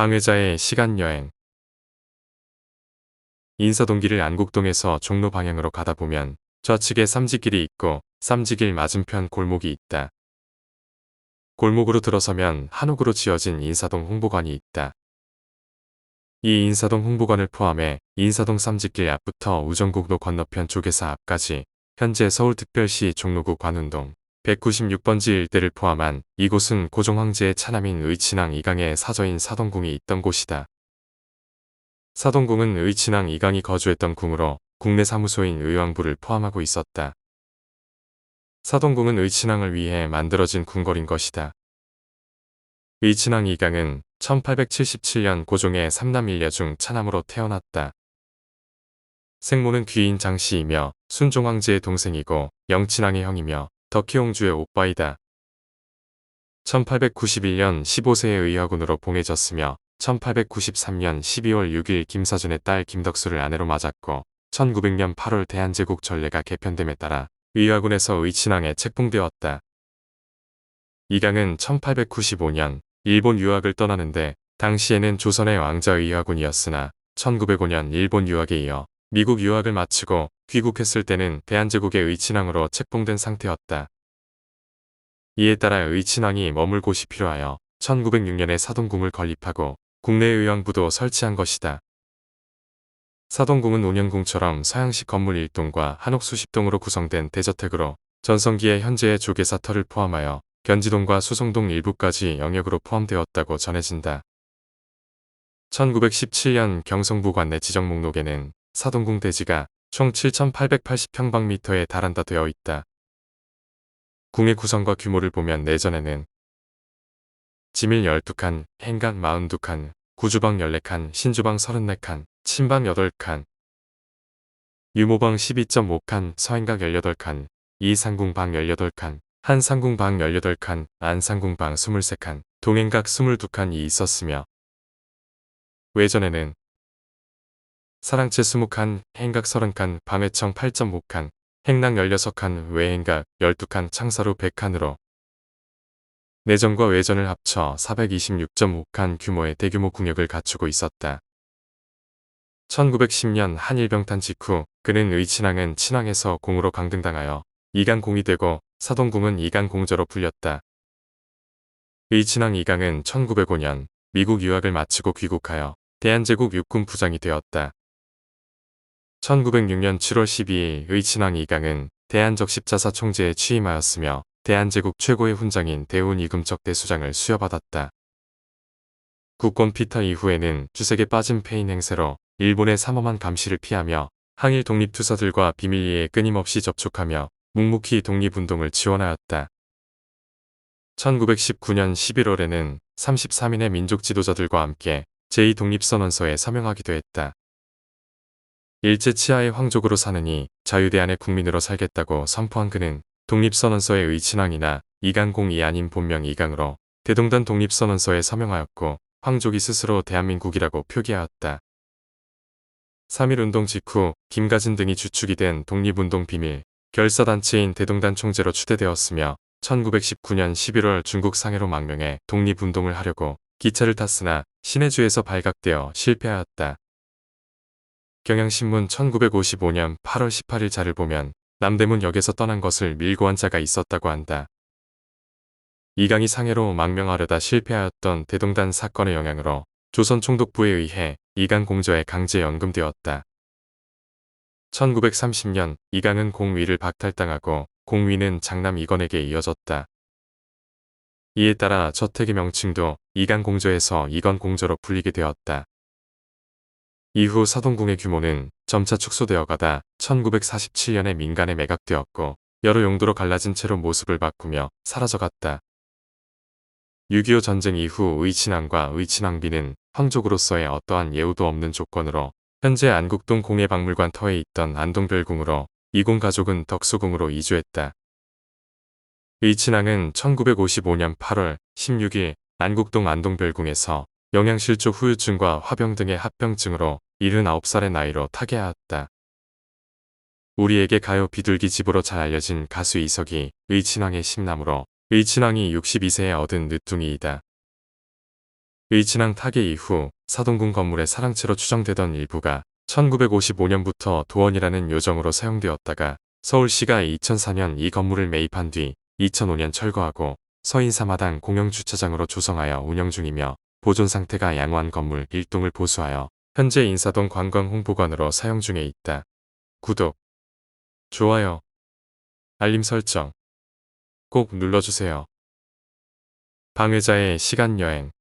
방해자의 시간여행 인사동길을 안국동에서 종로 방향으로 가다 보면 좌측에 쌈지길이 있고 쌈지길 맞은편 골목이 있다. 골목으로 들어서면 한옥으로 지어진 인사동 홍보관이 있다. 이 인사동 홍보관을 포함해 인사동 쌈지길 앞부터 우정국로 건너편 쪽에서 앞까지 현재 서울특별시 종로구 관운동 196번지 일대를 포함한 이곳은 고종 황제의 차남인 의친왕 이강의 사저인 사동궁이 있던 곳이다. 사동궁은 의친왕 이강이 거주했던 궁으로 국내 사무소인 의왕부를 포함하고 있었다. 사동궁은 의친왕을 위해 만들어진 궁궐인 것이다. 의친왕 이강은 1877년 고종의 삼남 일녀 중 차남으로 태어났다. 생모는 귀인 장씨이며 순종황제의 동생이고 영친왕의 형이며 덕희옹주의 오빠이다. 1891년 15세의 의화군으로 봉해졌으며 1893년 12월 6일 김사준의 딸 김덕수를 아내로 맞았고 1900년 8월 대한제국 전례가 개편됨에 따라 의화군에서 의친왕에 책봉되었다. 이강은 1895년 일본 유학을 떠나는데 당시에는 조선의 왕자 의화군이었으나 1905년 일본 유학에 이어 미국 유학을 마치고 귀국했을 때는 대한제국의 의친왕으로 책봉된 상태였다. 이에 따라 의친왕이 머물 곳이 필요하여 1906년에 사동궁을 건립하고 국내 의왕부도 설치한 것이다. 사동궁은 운영궁처럼 서양식 건물 1동과 한옥 수십 동으로 구성된 대저택으로 전성기의 현재의 조계사터를 포함하여 견지동과 수성동 일부까지 영역으로 포함되었다고 전해진다. 1917년 경성부 관내 지정 목록에는 사동궁 대지가 총 7,880평방미터에 달한다 되어 있다. 궁의 구성과 규모를 보면 내전에는 지밀 12칸, 행각 42칸, 구주방 14칸, 신주방 34칸, 침방 8칸, 유모방 12.5칸, 서행각 18칸, 이상궁방 18칸, 한상궁방 18칸, 안상궁방 23칸, 동행각 22칸이 있었으며 외전에는 사랑채 20칸, 행각 30칸, 방해청 8.5칸, 행랑 16칸, 외행각 12칸, 창사로 100칸으로 내전과 외전을 합쳐 426.5칸 규모의 대규모 궁역을 갖추고 있었다. 1910년 한일병탄 직후 그는 의친왕은 친왕에서 공으로 강등당하여 이강공이 되고 사동궁은 이강공저로 불렸다. 의친왕 이강은 1905년 미국 유학을 마치고 귀국하여 대한제국 육군 부장이 되었다. 1906년 7월 12일 의 친왕 이강은 대한적십자사 총재에 취임하였으며 대한제국 최고의 훈장인 대운 이금적 대수장을 수여받았다. 국권 피터 이후에는 주색에 빠진 페인 행세로 일본의 삼엄한 감시를 피하며 항일 독립투사들과 비밀리에 끊임없이 접촉하며 묵묵히 독립운동을 지원하였다. 1919년 11월에는 33인의 민족 지도자들과 함께 제2독립선언서에 서명하기도 했다. 일제 치하의 황족으로 사느니 자유대안의 국민으로 살겠다고 선포한 그는 독립선언서의 의친왕이나 이강공이 아닌 본명 이강으로 대동단 독립선언서에 서명하였고 황족이 스스로 대한민국이라고 표기하였다. 3.1운동 직후 김가진 등이 주축이 된 독립운동 비밀 결사단체인 대동단 총재로 추대되었으며 1919년 11월 중국 상해로 망명해 독립운동을 하려고 기차를 탔으나 신해주에서 발각되어 실패하였다. 경향신문 1955년 8월 18일 자를 보면 남대문역에서 떠난 것을 밀고 한 자가 있었다고 한다. 이강이 상해로 망명하려다 실패하였던 대동단 사건의 영향으로 조선 총독부에 의해 이강 공저에 강제 연금되었다. 1930년 이강은 공위를 박탈당하고 공위는 장남 이건에게 이어졌다. 이에 따라 저택의 명칭도 이강 공저에서 이건 공저로 불리게 되었다. 이후 사동궁의 규모는 점차 축소되어 가다 1947년에 민간에 매각되었고 여러 용도로 갈라진 채로 모습을 바꾸며 사라져갔다. 6.25 전쟁 이후 의친왕과 의친왕비는 황족으로서의 어떠한 예우도 없는 조건으로 현재 안국동 공예박물관 터에 있던 안동별궁으로 이공 가족은 덕수궁으로 이주했다. 의친왕은 1955년 8월 16일 안국동 안동별궁에서 영양실조 후유증과 화병 등의 합병증으로 79살의 나이로 타계하였다. 우리에게 가요 비둘기 집으로 잘 알려진 가수 이석이 의친왕의 심남으로 의친왕이 62세에 얻은 늦둥이이다. 의진항 타계 이후 사동군 건물의 사랑채로 추정되던 일부가 1955년부터 도원이라는 요정으로 사용되었다가 서울시가 2004년 이 건물을 매입한 뒤 2005년 철거하고 서인사마당 공영주차장으로 조성하여 운영 중이며 보존 상태가 양호한 건물 1동을 보수하여 현재 인사동 관광홍보관으로 사용 중에 있다. 구독, 좋아요, 알림 설정 꼭 눌러주세요. 방회자의 시간여행